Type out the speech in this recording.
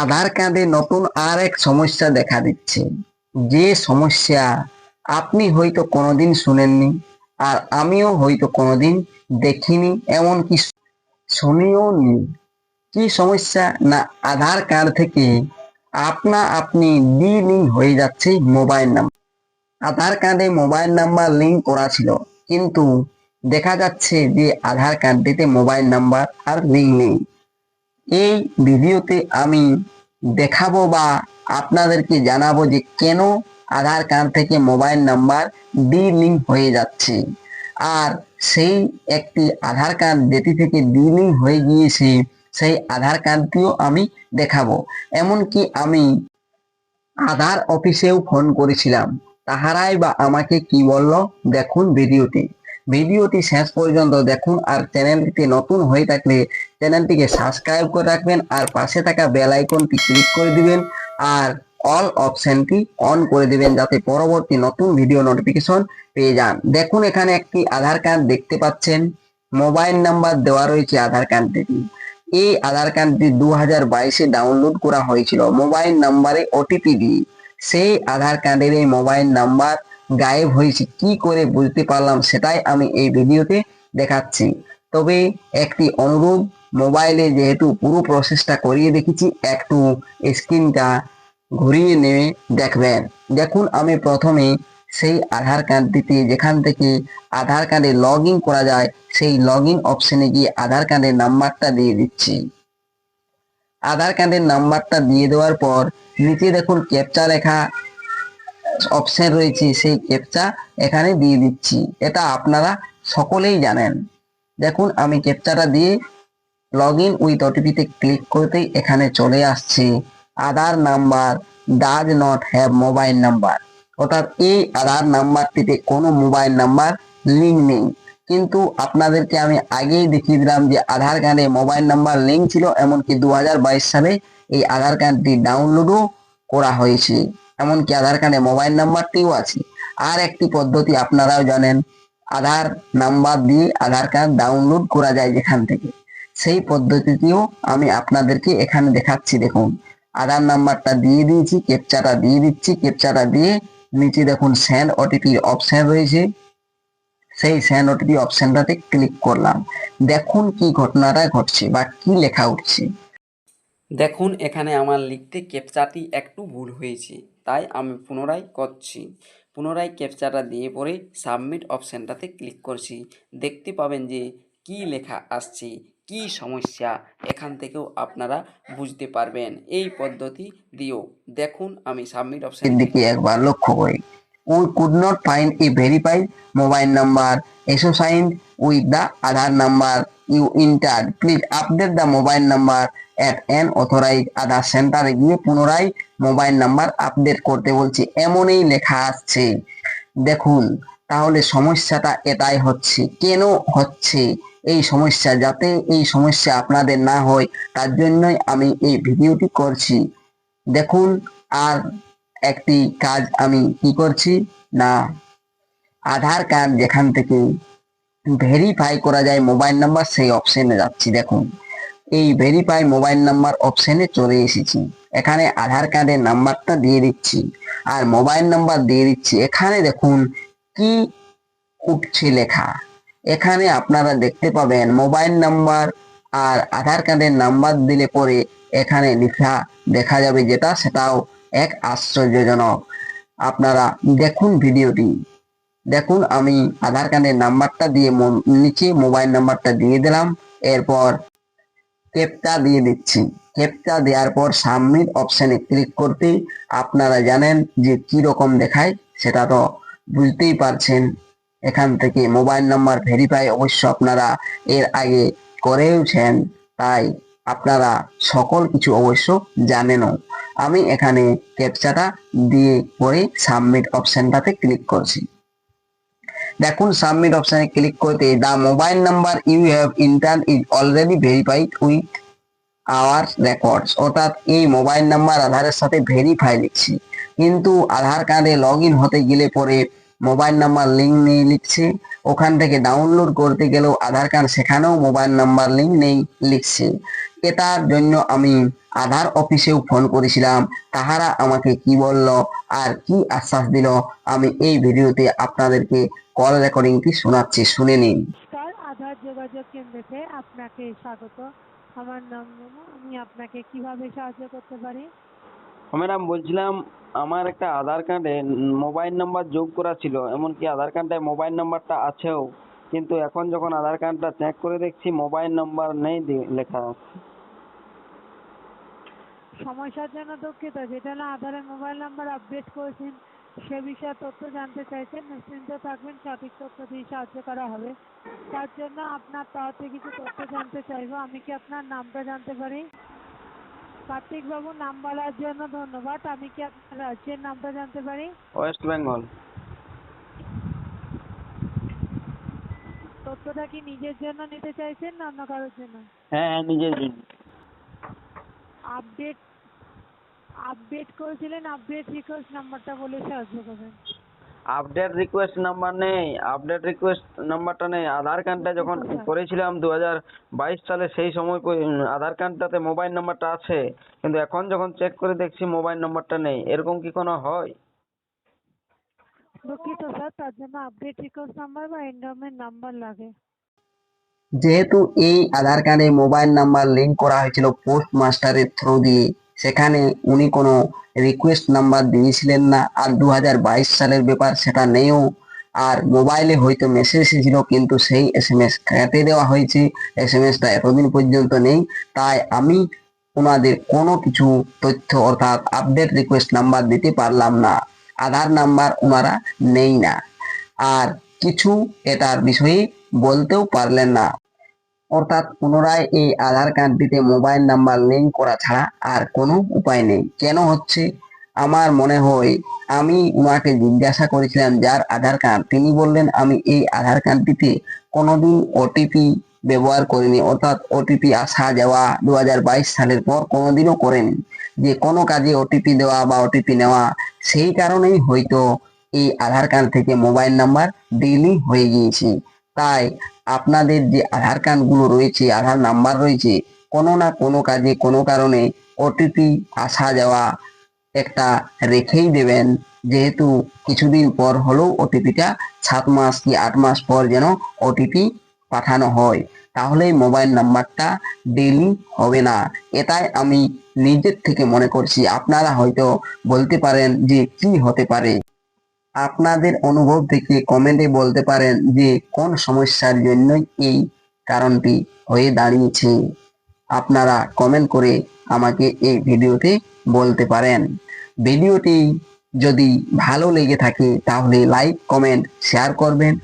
আধার কার্ডে নতুন আর এক সমস্যা দেখা দিচ্ছে। যে সমস্যা আপনি হয়তো কোনোদিন শুনেননি আর আমিও হয়তো কোনোদিন দেখিনি এমনকি শুনিও নি। কি সমস্যা? না, আধার কার্ড থেকে আপনা আপনি ডি লিঙ্ক হয়ে যাচ্ছে মোবাইল নাম্বার। আধার কার্ডে মোবাইল নাম্বার লিঙ্ক করা ছিল, কিন্তু দেখা যাচ্ছে যে আধার কার্ডটিতে মোবাইল নাম্বার আর লিঙ্ক নেই। এই ভিডিওতে আমি দেখাবো বা আপনাদেরকে জানাব যে কেন আধার কার্ড থেকে মোবাইল নাম্বার ডি লিঙ্ক হয়ে যাচ্ছে। আর সেই একটি আধার কার্ড যেটি থেকে ডি লিঙ্ক হয়ে গিয়েছে, সেই আধার কার্ডটিও আমি দেখাবো। এমনকি আমি আধার অফিসেও ফোন করেছিলাম। তাহারাই বা আমাকে কি বলল, দেখুন ভিডিওটি। ভিডিওটি শেষ পর্যন্ত দেখুন আর চ্যানেলটিতে নতুন হয়ে থাকলে চ্যানেলটিকে সাবস্ক্রাইব করে রাখবেন আর পাশে থাকা বেল আইকনটি ক্লিক করে দিবেন আর অল অপশনটি অন করে দিবেন যাতে পরবর্তী নতুন ভিডিও নোটিফিকেশন পেয়ে যান। দেখুন এখানে একটি আধার কার্ড দেখতে পাচ্ছেন। মোবাইল নাম্বার দেওয়া রয়েছে আধার কার্ডটি এই আধার কার্ডটি দু হাজার বাইশে ডাউনলোড করা হয়েছিল। মোবাইল নাম্বারে ওটিপি দিয়ে। সেই আধার কার্ডের এই মোবাইল নাম্বার গায়েব হয়েছে। কি করে বুঝতে পারলাম সেটাই আমি এই ভিডিওতে দেখাচ্ছি। তবে একটি অনুরোধ মোবাইলে যেহেতু পুরো প্রসেসটা করিয়ে দেখেছি একটু স্ক্রিনটা ঘুরিয়ে নিয়ে দেখবেন। দেখুন, আমি প্রথমে সেই আধার কার্ডটিতে যেখান থেকে আধার কার্ডে লগ করা যায়, সেই লগ ইন অপশনে গিয়ে আধার কার্ডের নাম্বারটা দিয়ে দিচ্ছি। আধার কার্ডের নাম্বারটা দিয়ে দেওয়ার পর নিচে দেখুন ক্যাপচা লেখা অপশন রয়েছে, সেই ক্যাপচা এখানে দিয়ে দিচ্ছি। এটা আপনারা সকলেই জানেন। দেখুন, আমি ক্যাপচাটা দিয়ে লগ ইন উইথ ওটিপিতে ক্লিক করতেই এখানে চলে আসছে Aadhaar number does not have mobile number অর্থাৎ এই আধার নাম্বারটিতে কোনো মোবাইল নাম্বার লিঙ্ক নেই। কিন্তু আপনাদেরকে আমি আগেই দেখিয়ে দিলাম যে আধার কার্ডে মোবাইল নাম্বার লিঙ্ক ছিল, এমনকি দু হাজার বাইশ সালে এই আধার কার্ডটি ডাউনলোডও করা হয়েছে। এমনকি আধার কার্ডে মোবাইল নাম্বারটিও আছে। আর একটি পদ্ধতি আপনারাও জানেন আধার নাম্বার দিয়ে আধার কার্ড ডাউনলোড করা যায় যেখান থেকে। সেই পদ্ধতিটিও আমি আপনাদেরকে এখানে দেখাচ্ছি, দেখুন। আধার নাম্বারটা দিয়ে দিয়েছি ক্যাপচাটা দিয়ে দিচ্ছি ক্যাপচাটা দিয়ে নিচে দেখুন সেন্ড ওটিপির অপশন রয়েছে। সেই সেন্ড ওটিপি অপশনটাতে ক্লিক করলাম। দেখুন কি ঘটনাটা ঘটছে বা কি লেখা উঠছে। দেখুন, এখানে আমার লিখতে ক্যাপচাটি একটু ভুল হয়েছে, তাই আমি পুনরায় করছি। পুনরায় ক্যাপচাটা দিয়ে পরে সাবমিট অপশানটাতে ক্লিক করছি। দেখতে পাবেন যে কি লেখা আসছে কি সমস্যা এখান থেকেও আপনারা বুঝতে পারবেন। এই পদ্ধতি দিয়েও। দেখুন, আমি সাবমিট অপশান দিকে একবার লক্ষ্য করি। We could not find a verified mobile number. Associated with the Aadhaar number. You enter. Please update the mobile number at an authorise Aadhaar সেন্টারে গিয়ে পুনরায় মোবাইল নাম্বার আপডেট করতে বলছে। এমনই লেখা আসছে দেখুন, তাহলে সমস্যাটা এটাই হচ্ছে। কেন হচ্ছে? এই সমস্যা, যাতে এই সমস্যা আপনাদের না হয়, তার জন্যই আমি এই ভিডিওটি করছি। দেখুন, আর একটি কাজ আমি কি করছি? না, আধার কার্ড যেখান থেকে ভেরিফাই করা যায় মোবাইল নাম্বার সেই অপশনে যাচ্ছি, দেখুন। এই ভেরিফাই মোবাইল নাম্বার অপশনে চলে এসেছি। এখানে আধার কার্ডের নাম্বারটা দিয়ে দিচ্ছি। আর মোবাইল নাম্বার দিয়ে দিচ্ছি। এখানে দেখুন, কি উঠছে লেখা। এখানে আপনারা দেখতে পাবেন মোবাইল নাম্বার আর আধার কার্ডের নাম্বার দিলে পরে এখানে লেখা দেখা যাবে যেটা, সেটাও এক আশ্চর্যজনক। আপনারা দেখুন ভিডিওটি। দেখুন, আমি আধার কার্ডের নাম্বারটা দিয়ে নিচে মোবাইল নাম্বারটা দিয়ে দিলাম। এরপর ক্যাপচা দিয়ে দিচ্ছি। ক্যাপচা দেওয়ার পর সাবমিট অপশানে ক্লিক করতেই আপনারা জানেন যে কি রকম দেখায়, সেটা তো বুঝতেই পারছেন। এখান থেকে মোবাইল নাম্বার ভেরিফাই অবশ্য আপনারা এর আগে করেওছেন। তাই আপনারা সকল কিছু অবশ্য জানেনও আমি এখানে ক্যাপচাটা দিয়ে পরে সাবমিট অপশনটাতে ক্লিক করছি। দেখুন সাবমিট অপশনে ক্লিক করতে the mobile number you have enter is already verified with our records অর্থাৎ এই মোবাইল নাম্বার আধারের সাথে ভেরিফাই লিখছি। কিন্তু আধার কার্ডে লগ হতে গেলে পরে মোবাইল নাম্বার লিঙ্ক নেই লিখছে। ওখান থেকে ডাউনলোড করতে গেলেও আধার কার্ড সেখানেও মোবাইল নাম্বার লিঙ্ক নেই, লিখছে। এটার জন্য আমি আধার অফিসেও ফোন করেছিলাম। তাহারা আমাকে কি বলল আর কি আশ্বাস দিল, আমি এই ভিডিওতে আপনাদেরকে কল রেকর্ডিংটি শোনাচ্ছি, শুনে নিন। নমস্কার, আধার যোগাযোগ কেন্দ্রতে আপনাকে স্বাগত। আমার নাম আমি আপনাকে কীভাবে সাহায্য করতে পারি? ম্যাডাম বলছিলাম, আমার একটা আধার কার্ডে মোবাইল নাম্বার যোগ করা ছিল, এমনকি আধার কার্ডে মোবাইল নাম্বারটা আছেও। কিন্তু এখন যখন আধার কার্ডটা চেক করে দেখছি, মোবাইল নাম্বার নেই লেখা। আছে সমস্যার জন্য দুঃখিত, যেটা না আধারে মোবাইল নাম্বার আপডেট করেছেন, সে বিষয়ে তথ্য জানতে চাইছেন, নিশ্চিন্ত থাকবেন, সঠিক তথ্য দিয়ে সাহায্য করা হবে। তার জন্য আপনার তরফে কিছু তথ্য জানতে চাইব, আমি কি আপনার নামটা জানতে পারি? কার্তিক বাবু নাম বলার জন্য ধন্যবাদ। আমি কি আপনার রাজ্যের নামটা জানতে পারি? ওয়েস্ট বেঙ্গল। তথ্যটা কি নিজের জন্য নিতে চাইছেন না অন্য কারোর জন্য? হ্যাঁ হ্যাঁ নিজের জন্য। আপডেট আপডেট করেছিলেন আপডেট রিকোয়েস্ট নাম্বারটা বলে সাহায্য করবেন। আপডেট রিকোয়েস্ট নাম্বার নেই আপডেট রিকোয়েস্ট নাম্বারটা নেই। আধার কার্ডটা যখন আচ্ছা। করেছিলাম দু হাজার বাইশ সালে সেই সময় আধার কার্ডটাতে মোবাইল নাম্বারটা আছে। কিন্তু এখন যখন চেক করে দেখছি মোবাইল নাম্বারটা নেই। এরকম কি কোনো হয়? দুঃখিত স্যার তার জন্য আপডেট রিকোয়েস্ট নাম্বার বা এন্ডোমেন্ট নাম্বার লাগে। যেহেতু এই আধার কার্ডে মোবাইল নাম্বার লিংক করা হয়েছিল পোস্ট মাস্টারের থ্রু দিয়ে সেখানে উনি কোনো রিকোয়েস্ট নাম্বার দিয়েছিলেন না। আর দু হাজার বাইশ সালের ব্যাপার সেটা নেইও আর মোবাইলে হয়তো মেসেজ এসেছিল, কিন্তু সেই এস এম এস কেটে দেওয়া হয়েছে? এস এম এসটা এতদিন পর্যন্ত নেই। তাই আমি ওনাদের কোনো কিছু তথ্য অর্থাৎ আপডেট রিকোয়েস্ট নাম্বার দিতে পারলাম না। আধার নাম্বার ওনারা নেই না। আর কিছু এটার বিষয়ে বলতেও পারলেন না। অর্থাৎ পুনরায় এই আধার কার্ডটিতে মোবাইল নাম্বার লিঙ্ক করা ছাড়া আর কোনো উপায় নেই। কেন হচ্ছে? আমার মনে হয় আমি উনাকে জিজ্ঞাসা করেছিলাম, যার আধার কার্ড? তিনি বললেন, আমি এই আধার কার্ডটিতে কোনোদিন ওটিপি ব্যবহার করিনি। অর্থাৎ ওটিপি আসা যাওয়া দু হাজার বাইশ সালের পর কোনোদিনও করেনি। যে কোনো কাজে ওটিপি দেওয়া বা ওটিপি নেওয়া, সেই কারণেই হয়তো এই আধার কার্ড থেকে মোবাইল নাম্বার ডেইলি হয়ে গিয়েছে। তাই আপনাদের যে আধার কার্ডগুলো রয়েছে, আধার নাম্বার রয়েছে, কোনো না কোনো কাজে, কোনো কারণে ওটিপি আসা যাওয়া একটা রেখেই দেবেন। যেহেতু কিছুদিন পর হলেও ওটিপিটা সাত মাস কি আট মাস পর যেন ওটিপি পাঠানো হয়, তাহলেই মোবাইল নাম্বারটা ডেইলি হবে না। এটাই আমি নিজের থেকে মনে করছি। আপনারা হয়তো বলতে পারেন যে কি হতে পারে। আপনাদের অনুভব থেকে কমেন্টে বলতে পারেন যে কোন সমস্যার জন্যই এই কারণটি হয়ে দাঁড়িয়েছে। আপনারা কমেন্ট করে আমাকে এই ভিডিওতে বলতে পারেন। ভিডিওটি যদি ভালো লেগে থাকে তাহলে লাইক কমেন্ট শেয়ার করবেন।